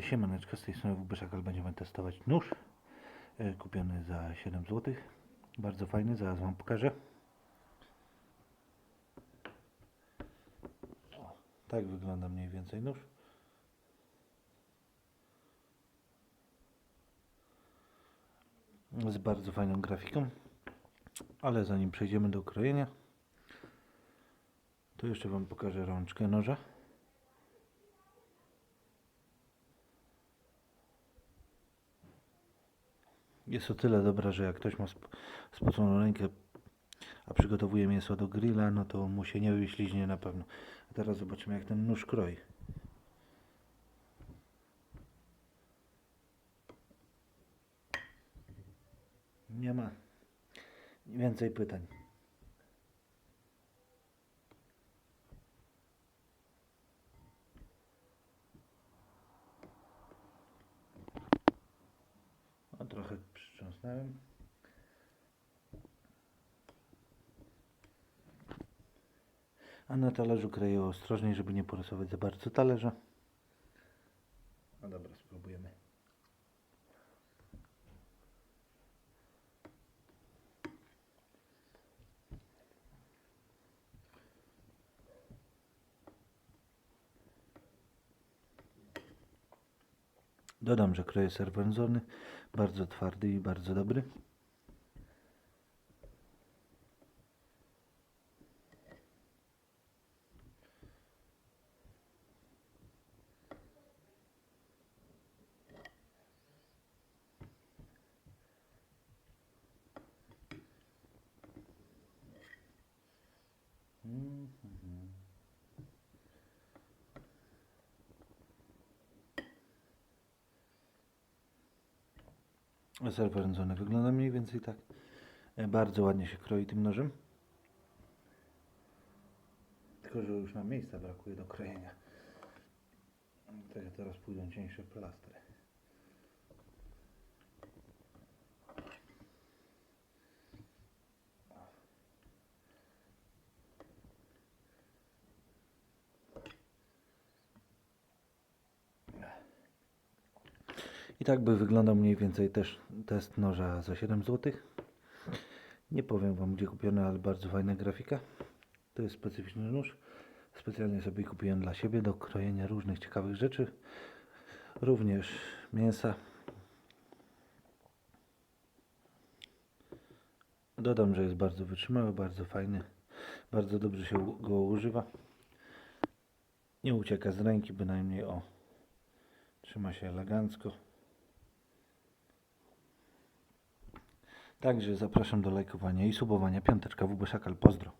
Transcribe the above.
Siemaneczko, z tej strony WB będziemy testować nóż e, kupiony za 7 zł. Bardzo fajny, zaraz Wam pokażę. O, tak wygląda mniej więcej nóż. Z bardzo fajną grafiką. Ale zanim przejdziemy do krojenia, to jeszcze Wam pokażę rączkę noża. Jest o tyle dobra, że jak ktoś ma sp- spoconą rękę, a przygotowuje mięso do grilla, no to mu się nie wyśliźnie na pewno. A teraz zobaczymy jak ten nóż kroi. Nie ma więcej pytań. Trochę przytrząsnąłem. A na talerzu kroję ostrożniej, żeby nie porysować za bardzo talerza. No dobra, spróbujemy. Dodam, że kroję ser wędzony, bardzo twardy i bardzo dobry. Ser wędzony wygląda mniej więcej tak. E, Bardzo ładnie się kroi tym nożem. Tylko, że już nam miejsca brakuje do krojenia. Ja teraz pójdą cieńsze plastry. I tak by wyglądał mniej więcej też test noża za 7 zł. Nie powiem Wam gdzie kupiony, ale bardzo fajna grafika. To jest specyficzny nóż. Specjalnie sobie kupiłem dla siebie do krojenia różnych ciekawych rzeczy. Również mięsa. Dodam, że jest bardzo wytrzymały, bardzo fajny. Bardzo dobrze się go używa. Nie ucieka z ręki bynajmniej o. Trzyma się elegancko. Także zapraszam do lajkowania i subowania. Piąteczka WB Szakal. Pozdro.